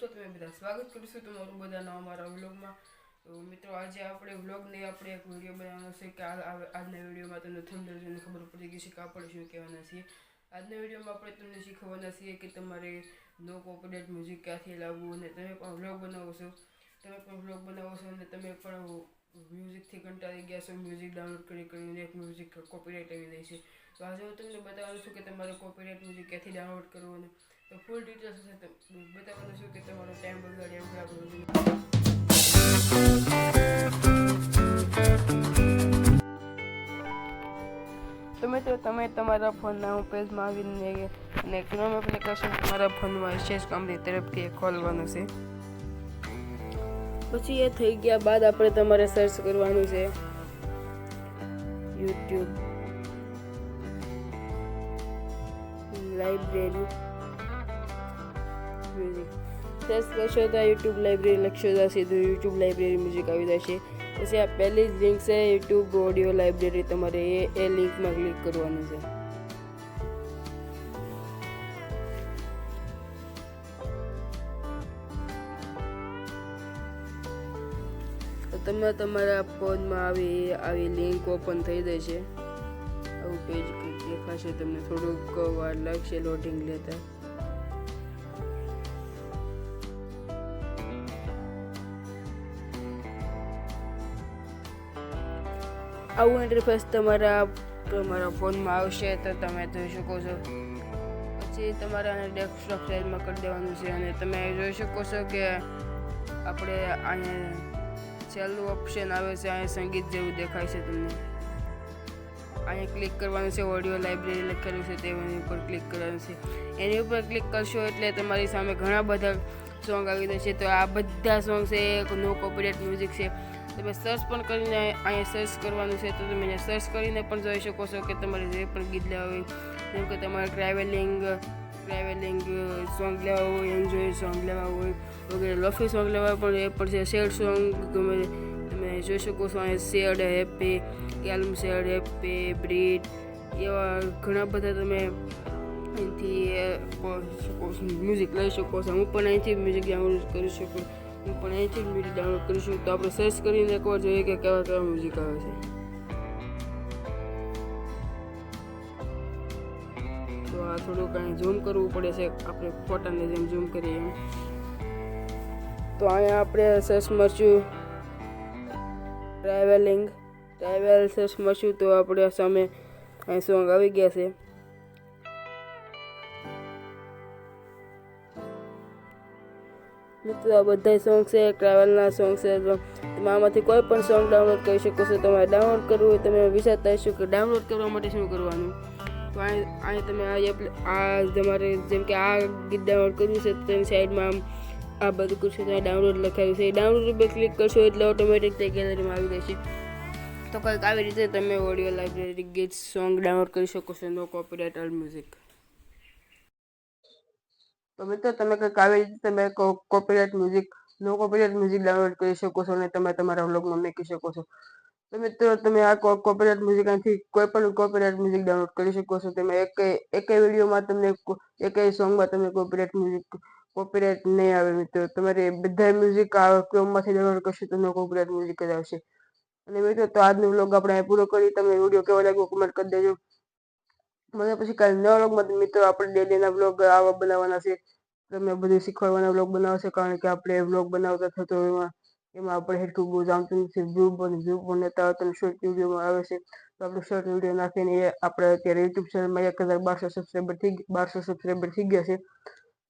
છો તમે બધા. સ્વાગત કરીશું તમારું બધાના અમારા વ્લોગમાં. તો મિત્રો, આજે આપણે વ્લોગને આપણે એક વીડિયો બનાવવાનો છે કે આજના વિડીયોમાં તમને થંડર જોઈને ખબર પડી ગઈ છે કે આપણે શું કહેવાના છીએ. આજના વિડીયોમાં આપણે તમને શીખવવાના છીએ કે તમારે નો કોપીરાઇટ મ્યુઝિક ક્યાંથી લાવવું અને તમે પણ વ્લોગ બનાવો છો. તમે પણ વ્લોગ બનાવો છો અને તમે પણ મ્યુઝિકથી કંટાળી ગયા છો. મ્યુઝિક ડાઉનલોડ કરી કરીને એક મ્યુઝિક કોપીરાઇટ આવી જાય છે. તો આજે હું તમને બતાવું છું કે તમારે કોપીરાઇટ મ્યુઝિક ક્યાંથી ડાઉનલોડ કરવું અને ફૂલ ડિટેલ્સ તો બતાવવાનું છું કે તમારો ટાઈમ બગાડે એવું તમે તો તમે તમારા ફોનના હોમ પેજમાં આવીને અને ક્રોમ એપ્લિકેશન તમારા ફોનમાં વિશેષ કંપની તરફથી ખોલવાનું છે. પછી એ થઈ ગયા બાદ આપણે તમારે સર્ચ કરવાનું છે. યુટ્યુબ લાઇબ્રેરી મ્યુઝિક સર્ચ કરશો તો યુટ્યુબ લાઇબ્રેરી લખશો તો સીધું યુટ્યુબ લાઇબ્રેરી મ્યુઝિક આવી જશે. પછી આ પહેલી જ લિંક છે યુટ્યુબ ઓડિયો લાઇબ્રેરી તમારે એ એ લિંકમાં ક્લિક કરવાનું છે. તમે તમારા ફોનમાં આવી આવી લિંક ઓપન થઈ જશે. આવું પેજ દેખાશે તમને. થોડુંક વાર લાગશે લોડિંગ લેતા. આવું ઇન્ટરફેસ તમારા તમારા ફોનમાં આવશે તો તમે જોઈ શકો છો. પછી તમારે આને ડેસ્કટોપ સાઇઝમાં કરી દેવાનું છે અને તમે જોઈ શકો છો કે આપણે અહીંયા છેલ્લું ઓપ્શન આવે છે, અહીંયા સંગીત જેવું દેખાય છે તમને. અહીંયા ક્લિક કરવાનું છે ઓડિયો લાઇબ્રેરી લખેલું છે તેની ઉપર ક્લિક કરવાનું છે. એની ઉપર ક્લિક કરશો એટલે તમારી સામે ઘણા બધા સોંગ આવી જશે. તો આ બધા સોંગ છે નો કોપીરાઇટ મ્યુઝિક છે. તમે સર્ચ પણ કરીને અહીંયા સર્ચ કરવાનું છે, તો તમે અહીંયા સર્ચ કરીને પણ જોઈ શકો છો કે તમારે જે પણ ગીત લેવા હોય, જેમ કે તમારે ટ્રાવેલિંગ ટ્રાવેલિંગ સોંગ લેવા હોય એન્જોય સોંગ લેવા હોય, વગેરે. લફી સોંગ લેવા પણ એ પણ છે. સેડ સોંગ ગમે તમે જોઈ શકો છો. અહીંયા sad happy calm sad happy breed એવા ઘણા બધા તમે અહીંથી મ્યુઝિક લઈ શકો છો. હું પણ અહીંથી મ્યુઝિક ડાઉનલોડ કરી શકું. હું પણ અહીંથી મ્યુઝિક ડાઉનલોડ કરીશું. તો આપણે સર્ચ કરીને એકવાર જોઈએ કે કેવા કેવા મ્યુઝિક આવે છે. તો આ થોડું કાંઈ ઝૂમ કરવું પડે છે. આપણે ફોટાને જેમ ઝૂમ કરીએ તો અહીંયા આપણે સર્ચ મરશું ટ્રાવેલિંગ ટ્રાવેલ સર્ચ મરશું તો આપણે સામે અહીં સોંગ આવી ગયા છે. મિત્રો, આ બધા સોંગ છે ટ્રાવેલના સોંગ છે. આમાંથી કોઈ પણ સોંગ ડાઉનલોડ કરી શકો છો, તમારે ડાઉનલોડ કરવું હોય, તમે વિચારતા હશો કે ડાઉનલોડ કરવા માટે શું કરવાનું. તો અહીં તમે આ આ તમારે જેમ કે આ ગીત ડાઉનલોડ કરવું છે, તેની સાઈડમાં આમ આ બધું કરશો તો ડાઉનલોડ લખાયું છે. એ ડાઉનલોડ ઉપર ક્લિક કરશો એટલે ઓટોમેટિક તે ગેલેરીમાં આવી જશે. તો કંઈક આવી રીતે તમે ઓડિયો લાઇબ્રેરી ગીત સોંગ ડાઉનલોડ કરી શકો છો નો કોપીરાઇટ ઓલ મ્યુઝિક તો મિત્રો તમે કંઈક આવી રીતે તમે copyright music no copyright music download કરી શકો છો અને તમે તમારા વ્લોગમાં મૂકી શકો છો. તો મિત્રો, તમે આ કોપીરાઇટ મ્યુઝિક અહીંથી કોઈ પણ કોપીરાઇટ મ્યુઝિક ડાઉનલોડ કરી શકો છો. તમે એક એક વિડીયોમાં તમને એક સોંગમાં તમને કોપીરાઇટ મ્યુઝિક કોપીરાઇટ નહીં આવે મિત્રો. તમારે બધા મ્યુઝિક આ ક્રોમમાંથી ડાઉનલોડ કરશો તો કોપીરાઇટ મ્યુઝિક જ આવશે. અને મિત્રો, તો આજનો વ્લોગ આપણે પૂરો કરી તમને વીડિયો કેવો લાગ્યો કમેન્ટ કરી દેજો. મને પછી કાલે નવા વ્લોગમાં મિત્રો આપણે ડેલીના વ્લોગ આવા બનાવવાના છે. તમને બધું શીખવાડવાના વ્લોગ બનાવશે, કારણ કે આપણે વ્લોગ બનાવતા થતો એમાં એમાં આપણે હેઠું બહુ જાણતું નથી. વ્યૂ પણ વ્યૂ પણ લેતા હોય તમને શોર્ટ વિડીયોમાં આવે છે. તો આપણે શોર્ટ વીડિયો નાખીને એ આપણે અત્યારે યુટ્યુબ ચેનલમાં એક હજાર બારસો સબસ્ક્રાઈબર થઈ બારસો સબસ્ક્રાઈબર થઈ ગયા છે.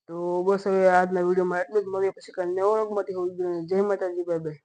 તો બસ હવે આજના વિડીયોમાં એટલું જ મળીએ પછી કાલે નવા વ્લોગમાંથી જય માતાજી બાય બાય